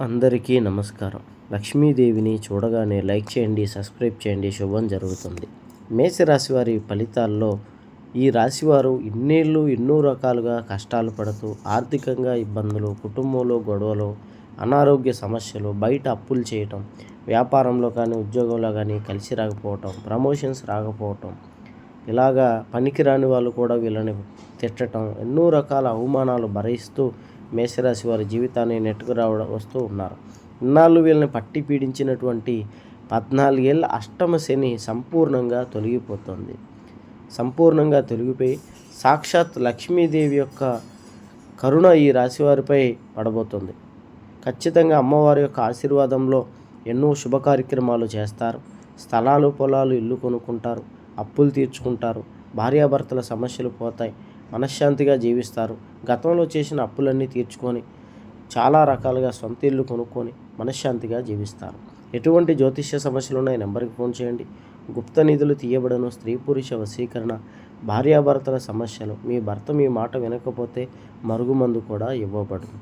అందరికీ నమస్కారం. లక్ష్మీదేవిని చూడగానే లైక్ చేయండి సబ్స్క్రైబ్ చేయండి శుభం జరుగుతుంది. మేషరాశి వారి ఫలితాల్లో ఈ రాశివారు ఇన్నేళ్ళు ఎన్నో రకాలుగా కష్టాలు పడుతూ ఆర్థికంగా ఇబ్బందులు కుటుంబంలో గొడవలు అనారోగ్య సమస్యలు బయట అప్పులు చేయటం వ్యాపారంలో కానీ ఉద్యోగంలో కానీ కలిసి రాకపోవటం ప్రమోషన్స్ రాకపోవటం ఇలాగా పనికిరాని వాళ్ళు కూడా వీళ్ళని తిట్టడం ఎన్నో రకాల అవమానాలు భరిస్తూ మేషరాశి వారి జీవితాన్ని నెట్టుకు రావడం వస్తూ ఉన్నారు. ఇన్నాళ్ళు వీళ్ళని పట్టి పీడించినటువంటి పద్నాలుగేళ్ళ అష్టమ శని సంపూర్ణంగా తొలగిపోతుంది. సంపూర్ణంగా తొలగిపోయి సాక్షాత్ లక్ష్మీదేవి యొక్క కరుణ ఈ రాశివారిపై పడబోతుంది. ఖచ్చితంగా అమ్మవారి యొక్క ఆశీర్వాదంలో ఎన్నో శుభ కార్యక్రమాలు చేస్తారు. స్థలాలు పొలాలు ఇల్లు కొనుక్కుంటారు అప్పులు తీర్చుకుంటారు. భార్యాభర్తల సమస్యలు పోతాయి. మనశ్శాంతిగా జీవిస్తారు. గతంలో చేసిన అప్పులన్నీ తీర్చుకొని చాలా రకాలుగా సొంత ఇల్లు కొనుక్కొని మనశ్శాంతిగా జీవిస్తారు. ఎటువంటి జ్యోతిష్య సమస్యలు ఉన్నాయి నెంబర్కి ఫోన్ చేయండి. గుప్త నిధులు తీయబడను. స్త్రీ పురుష వశీకరణ భార్యాభర్తల సమస్యలు. మీ భర్త మీ మాట వినకపోతే మరుగుమందు కూడా ఇవ్వబడదు